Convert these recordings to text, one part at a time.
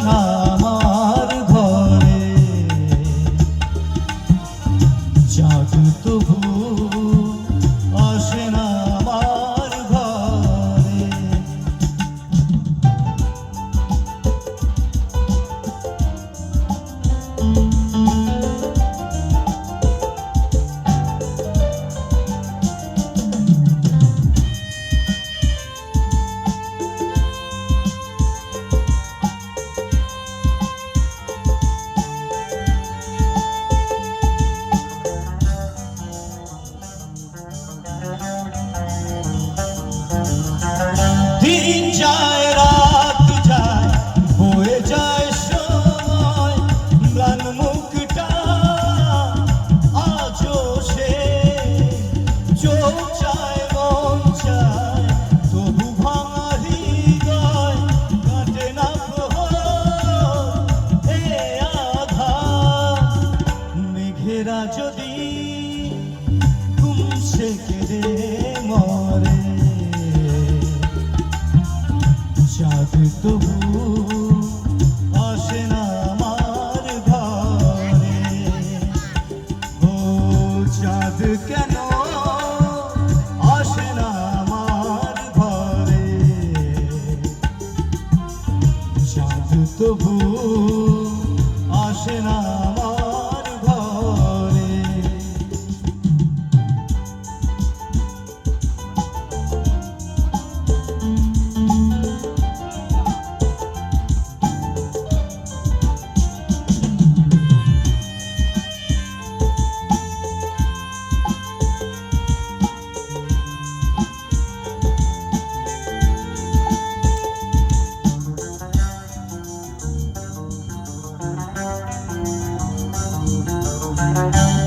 না কেঁদে মরে? চাঁদ আসে না আমার ঘরে। ও চাঁদ কেন আসে না আমার ঘরে? চাঁদ তবু আসে না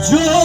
Çok